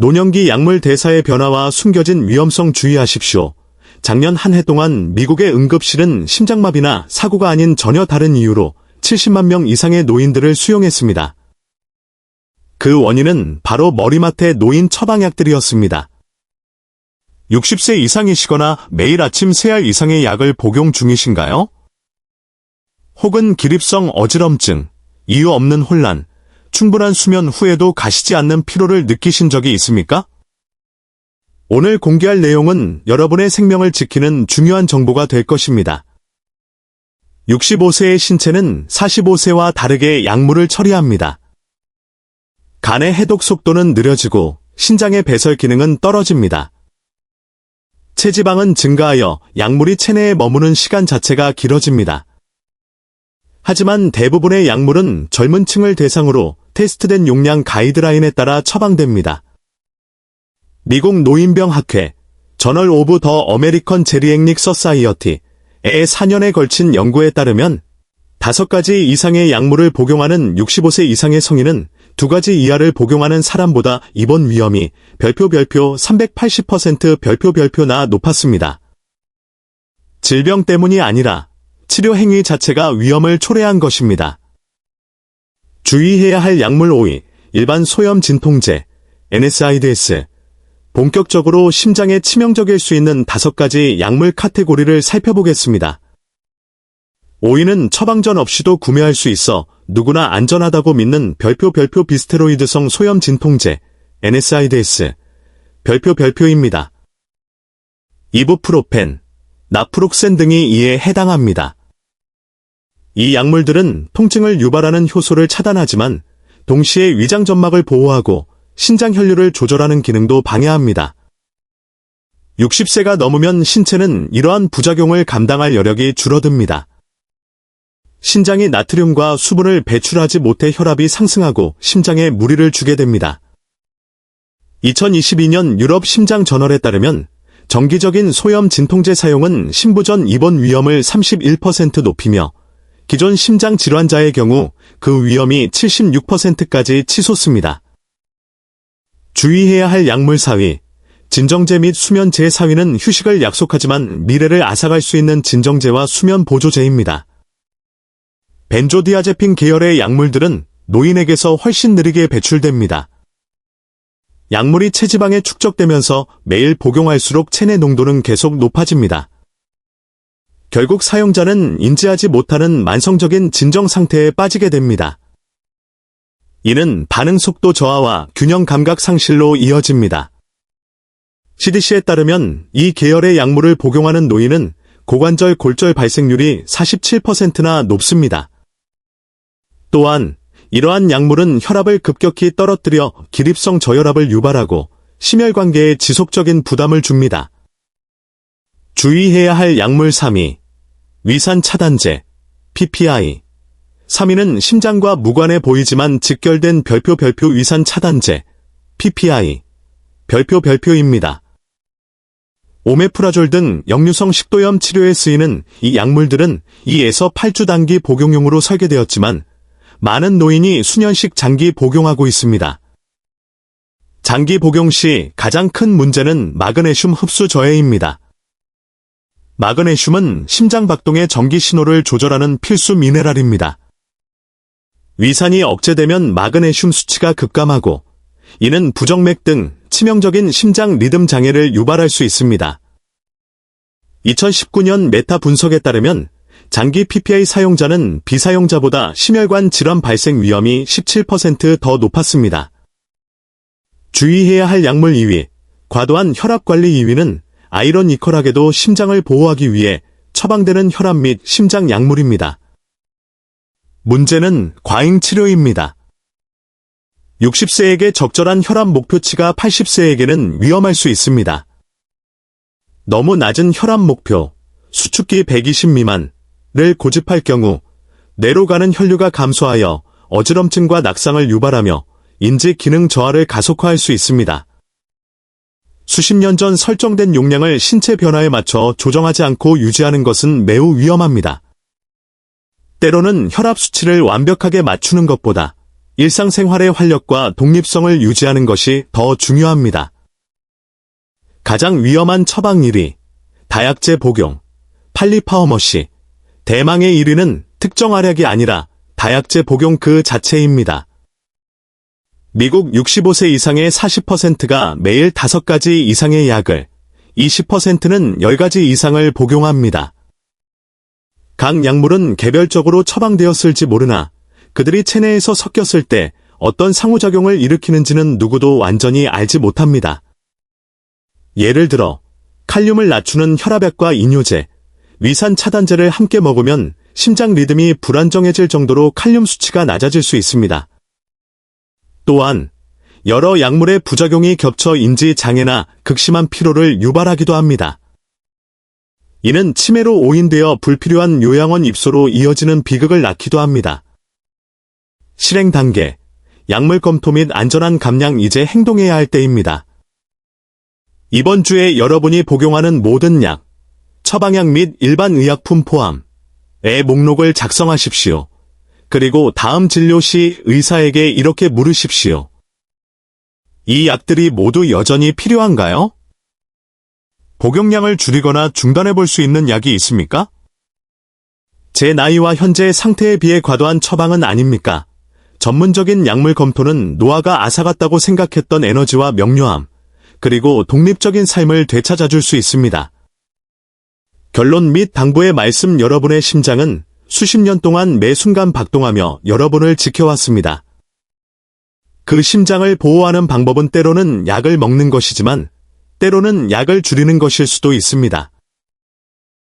노년기 약물 대사의 변화와 숨겨진 위험성 주의하십시오. 작년 한 해 동안 미국의 응급실은 심장마비나 사고가 아닌 전혀 다른 이유로 70만 명 이상의 노인들을 수용했습니다. 그 원인은 바로 머리맡의 노인 처방약들이었습니다. 60세 이상이시거나 매일 아침 3알 이상의 약을 복용 중이신가요? 혹은 기립성 어지럼증, 이유 없는 혼란, 충분한 수면 후에도 가시지 않는 피로를 느끼신 적이 있습니까? 오늘 공개할 내용은 여러분의 생명을 지키는 중요한 정보가 될 것입니다. 65세의 신체는 45세와 다르게 약물을 처리합니다. 간의 해독 속도는 느려지고 신장의 배설 기능은 떨어집니다. 체지방은 증가하여 약물이 체내에 머무는 시간 자체가 길어집니다. 하지만 대부분의 약물은 젊은 층을 대상으로 테스트된 용량 가이드라인에 따라 처방됩니다. 미국 노인병학회, 저널 오브 더 어메리컨 제리액닉 서사이어티의 4년에 걸친 연구에 따르면 다섯 가지 이상의 약물을 복용하는 65세 이상의 성인은 두 가지 이하를 복용하는 사람보다 입원 위험이 별표 별표 380% 별표 별표나 높았습니다. 질병 때문이 아니라 치료 행위 자체가 위험을 초래한 것입니다. 주의해야 할 약물 5위, 일반 소염 진통제, NSAIDs. 본격적으로 심장에 치명적일 수 있는 다섯 가지 약물 카테고리를 살펴보겠습니다. 5위는 처방전 없이도 구매할 수 있어 누구나 안전하다고 믿는 별표 별표 비스테로이드성 소염 진통제, NSAIDs. 별표 별표입니다. 이부프로펜, 나프록센 등이 이에 해당합니다. 이 약물들은 통증을 유발하는 효소를 차단하지만 동시에 위장 점막을 보호하고 신장 혈류를 조절하는 기능도 방해합니다. 60세가 넘으면 신체는 이러한 부작용을 감당할 여력이 줄어듭니다. 신장이 나트륨과 수분을 배출하지 못해 혈압이 상승하고 심장에 무리를 주게 됩니다. 2022년 유럽 심장 저널에 따르면 정기적인 소염 진통제 사용은 신부전 입원 위험을 31% 높이며 기존 심장 질환자의 경우 그 위험이 76%까지 치솟습니다. 주의해야 할 약물 4위. 진정제 및 수면제 4위는 휴식을 약속하지만 미래를 앗아갈 수 있는 진정제와 수면 보조제입니다. 벤조디아제핀 계열의 약물들은 노인에게서 훨씬 느리게 배출됩니다. 약물이 체지방에 축적되면서 매일 복용할수록 체내 농도는 계속 높아집니다. 결국 사용자는 인지하지 못하는 만성적인 진정 상태에 빠지게 됩니다. 이는 반응 속도 저하와 균형 감각 상실로 이어집니다. CDC에 따르면 이 계열의 약물을 복용하는 노인은 고관절 골절 발생률이 47%나 높습니다. 또한 이러한 약물은 혈압을 급격히 떨어뜨려 기립성 저혈압을 유발하고 심혈관계에 지속적인 부담을 줍니다. 주의해야 할 약물 3위 위산 차단제, PPI. 3위는 심장과 무관해 보이지만 직결된 별표 별표 위산 차단제, PPI. 별표 별표입니다. 오메프라졸 등 역류성 식도염 치료에 쓰이는 이 약물들은 2에서 8주 단기 복용용으로 설계되었지만 많은 노인이 수년씩 장기 복용하고 있습니다. 장기 복용 시 가장 큰 문제는 마그네슘 흡수 저해입니다. 마그네슘은 심장 박동의 전기 신호를 조절하는 필수 미네랄입니다. 위산이 억제되면 마그네슘 수치가 급감하고 이는 부정맥 등 치명적인 심장 리듬 장애를 유발할 수 있습니다. 2019년 메타 분석에 따르면 장기 PPI 사용자는 비사용자보다 심혈관 질환 발생 위험이 17%더 높았습니다. 주의해야 할 약물 2위, 과도한 혈압 관리 2위는 아이러니컬하게도 심장을 보호하기 위해 처방되는 혈압 및 심장 약물입니다. 문제는 과잉 치료입니다. 60세에게 적절한 혈압 목표치가 80세에게는 위험할 수 있습니다. 너무 낮은 혈압 목표, 수축기 120 미만을 고집할 경우 뇌로 가는 혈류가 감소하여 어지럼증과 낙상을 유발하며 인지 기능 저하를 가속화할 수 있습니다. 수십 년 전 설정된 용량을 신체 변화에 맞춰 조정하지 않고 유지하는 것은 매우 위험합니다. 때로는 혈압 수치를 완벽하게 맞추는 것보다 일상생활의 활력과 독립성을 유지하는 것이 더 중요합니다. 가장 위험한 처방 1위, 다약제 복용, 팔리파워머시, 대망의 1위는 특정 활약이 아니라 다약제 복용 그 자체입니다. 미국 65세 이상의 40%가 매일 5가지 이상의 약을, 20%는 10가지 이상을 복용합니다. 각 약물은 개별적으로 처방되었을지 모르나 그들이 체내에서 섞였을 때 어떤 상호작용을 일으키는지는 누구도 완전히 알지 못합니다. 예를 들어 칼륨을 낮추는 혈압약과 이뇨제, 위산 차단제를 함께 먹으면 심장 리듬이 불안정해질 정도로 칼륨 수치가 낮아질 수 있습니다. 또한 여러 약물의 부작용이 겹쳐 인지 장애나 극심한 피로를 유발하기도 합니다. 이는 치매로 오인되어 불필요한 요양원 입소로 이어지는 비극을 낳기도 합니다. 실행 단계, 약물 검토 및 안전한 감량 이제 행동해야 할 때입니다. 이번 주에 여러분이 복용하는 모든 약, 처방약 및 일반 의약품 포함, 의 목록을 작성하십시오. 그리고 다음 진료 시 의사에게 이렇게 물으십시오. 이 약들이 모두 여전히 필요한가요? 복용량을 줄이거나 중단해 볼 수 있는 약이 있습니까? 제 나이와 현재 상태에 비해 과도한 처방은 아닙니까? 전문적인 약물 검토는 노화가 앗아갔다고 생각했던 에너지와 명료함, 그리고 독립적인 삶을 되찾아줄 수 있습니다. 결론 및 당부의 말씀 여러분의 심장은 수십 년 동안 매 순간 박동하며 여러분을 지켜왔습니다. 그 심장을 보호하는 방법은 때로는 약을 먹는 것이지만 때로는 약을 줄이는 것일 수도 있습니다.